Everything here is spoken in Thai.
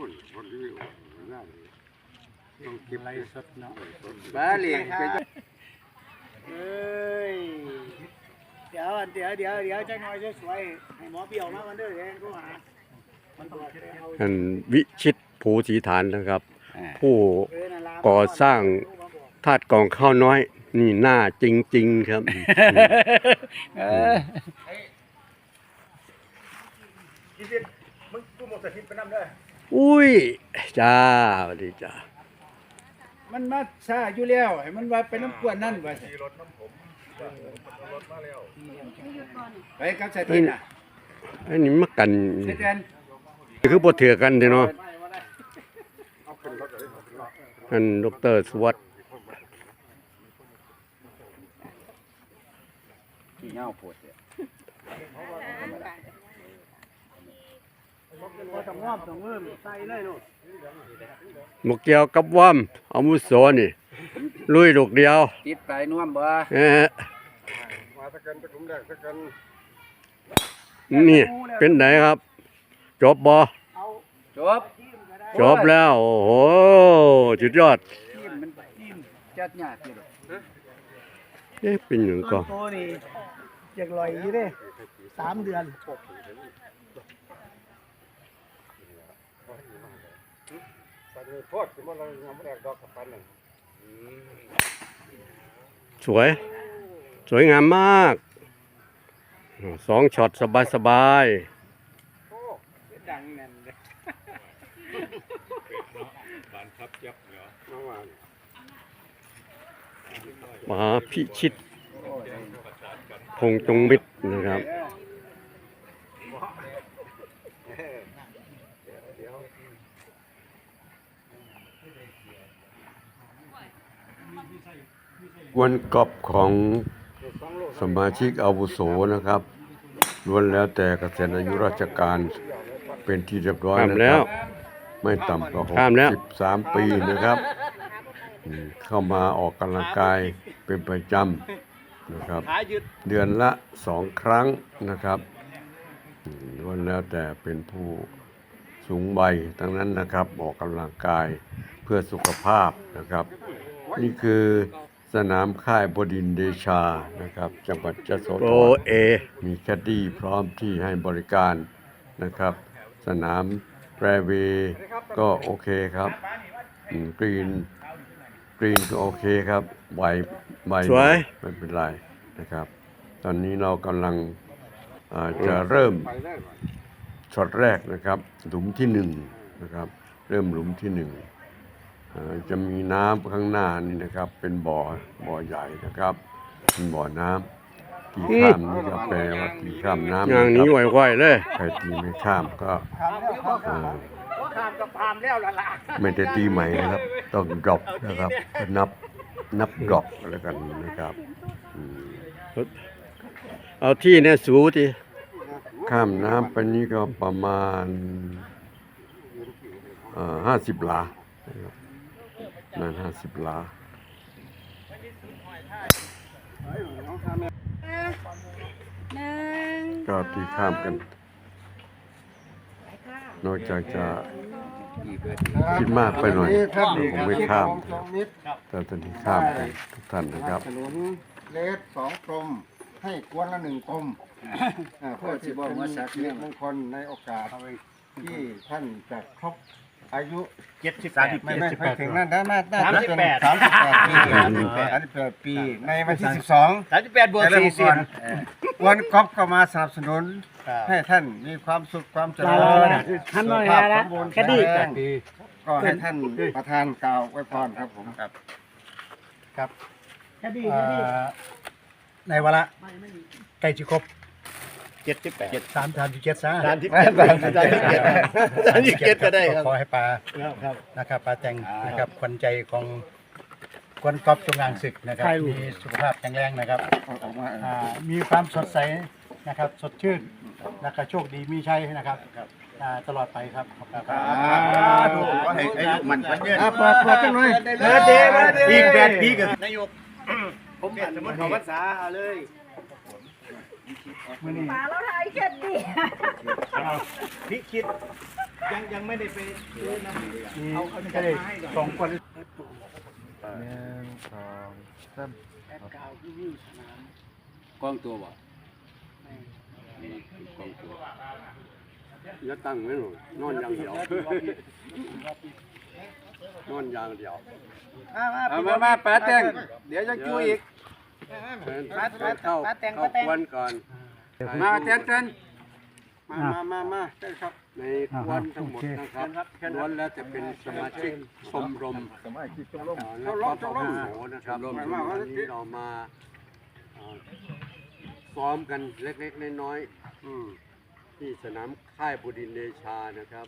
ฝุ่นคนที่ไม่ออกหน้าเลยต้องเก็บไรสดเนาะบ้าเหลียงไปจ้ะเอ้ยเดี๋ยวเดี๋ยวเดี๋ยวเดี๋ยวจะหน่อยจะสวยให้หมอเบี้ยวมากันเด้อเดี๋ยวกูหามันตรวจเอาท่านวิชิตภูศรีฐานนะครับอ่าผู้เออนั่นล่ะก่อสร้างธาตุกองข้าวน้อย นี่หน้าจริง ๆ ครับเออกินดิมึงกูหมดสถิตไปนำเด้อ อุ้ยจ้าสวัสดีจ้ามันมาซาอยู่แล้วให้มันว่าเป็นน้ำกวนนั่นว่าสิไปกับสถิตน่ะอันนี้มากันสถิตคือบ่เถือกันเด้เนาะเอาขึ้นรถเลยท่านดรสุวัสดิ์ที่เงาปวดเนี่ย พอต้องง้อมต้องเริ่มใส่เลยลูกบ่เกี่ยวกับว่ามอาวุโสนี่ ลุยลูกเดียว ติดปลายนวมบ่เอ้อมาสักกันตะกุมแรกสักกันนี่เป็นไหนครับ จบบ่เอาจบจบแล้ว โอ้โหสุดยอดทีมมันทีมจัดยากอยู่ดอกเอ๊ะเป็นหยังก็โตนี่อยากลอยอยู่เด้สามเดือน ปันนี้โทษสมมติเรายังไม่ได้ดอกกับปันนั่นสวย สวยงามมากสองช็อตสบายดังนั่นเลยน้องวานๆมหาพิชิต พงษ์จงมิตรนะครับ วันกอบของสมาชิกอาวุโสนะครับล้วนแล้วแต่เกษียณอายุราชการเป็นที่เรียบร้อยข้ามนะแล้คว รับ ไม่ต่ำกว่าหกข้ามแล้ว สิบสามปีนะครับอืมเข้ามาออกกำลังกายเป็นประจำนะครับ ขายึดเดือนละสองครั้งนะครับอืมล้วนแล้วแต่เป็นผู้ สูงวัยทั้งนั้นนะครับออกกำลังกายเพื่อสุขภาพนะครับ นี่คือสนามค่ายบดินทร์เดชานะครับ จังหวัดยโสธโอรเอมีแคดดี้พร้อมที่ให้บริการนะครับ สนามแรเวย์ก็โอเคครับอืมกรีนกรีนก็โอเคครับไหวไหวสวยไม่เป็นไรนะครับ ตอนนี้เรากำลังอ่าจะเริ่มไปได้ไหม ช็อตแรกนะครับ หลุมที่หนึ่งนะครับ เริ่มหลุมที่หนึ่งอ่าจะมีน้ำข้างหน้านี่นะครับ เป็นบ่อบ่อใหญ่นะครับ เป็นบ่อน้ำตีข้ามนี่ก็แปลว่าตีข้ามน้ำอย่างนี้ะครับไหวๆเลยใครตีไม่ข้ามก็ข้ามแล้วข้ามเอ่อข้ามก็พามแล้วล่ะล่ะไม่ได้ตีใหม่นะครับ ต้องดรอปนะครับนับนับดรอปแล้วกันนะครับอืมเอาที่เนี่ยสูที่ ข้ามน้ำไปนี้ก็ประมาณห้าสิบหลานะครับนั่นห้าสิบหลาหนึ่งก็ตีข้ามกัน นอกจากจะคิดมากไปหน่อยท่านผมไม่ข้ามของจงมิตรแต่ตอนนี้ข้ามกันทุกท่านนะครับถนนเลสสองกลมให้กวนละหนึ่งกลม อ่าเพื่อที่เป็นสิริมงคลในโอกาสที่ท่านจะครบอายุเจ็ดสิบสามสิบไม่ไม่ไม่ถึงนั่นนะน่าน่าจะเป็นสามสิบแปดปีสามสิบแปดสามสิบแปดปีในวันที่สิบสองสามสิบแปดบวกแต่ละสี่องค์สิกบรวันก๊อฟก็มาสนับสนุน ให้ท่านมีความสุขความเจริญทำหน่อยสุขภาพละสมบูรณ์แค่ดีแข็งแรงก็ให้ท่านประธานกล่าวไว้พรครับผมครับแค่ดีแค่ดีในวาระใกล้จะครบ เจ็ดสิบแปดเจ็ดสามสามสิบเจ็ดซะสามสิบแปดสามสิบเจ็ดสามสิบเจ็ดก็ได้ครับขอให้ปลาครับนะครับปลาแตงนะครับควันใจของควนก๊อฟจงอางศึกนะครับใช่ลูกมีสุขภาพแข็งแรงนะครับเอาออกมาอ่ามีความสดใสนะครับ สดชื่นแล้วก็โชคดีมีชัยนะครับอ่าตลอดไปครับขอบคุณครับถูกก็ให้อายุมันมันยืนอะเปิดเปิดกันหน่อยเบิร์ดเดย์เบิร์ดเดย์อีกแปดปีกันนายกผมเนี่ยสมมติของภาษาเอาเลย มื้อนี้ป๋าเราถ่ายเจ็ดดิพิคิดยังยังไม่ได้ไปซื้อนะมีเอาเอาก็ได้สองคนหนึ่งสองสามแอดกาวที่วิ่งสนามกองตัวบ่กองตัวอย่าตั้งไว้หนูนอนอย่างเดียวนอนอย่างเดียวมามาเอามามาป้าแตงเดี๋ยวจะจูอีกเชิญเข้าเข้าควนก่อน มาแตนแตนมามามามาได้ครับ ในควนทั้งหมดนะครับล้วนแล้วจะเป็นสมาชิกชมรมสมัยคิดชมรมแล้วก็อาวุโสนะครับวันนี้เรามาเอ่อซ้อมกันเล็กๆน้อยๆอืมที่สนามค่ายบุดินทร์เดชานะครับ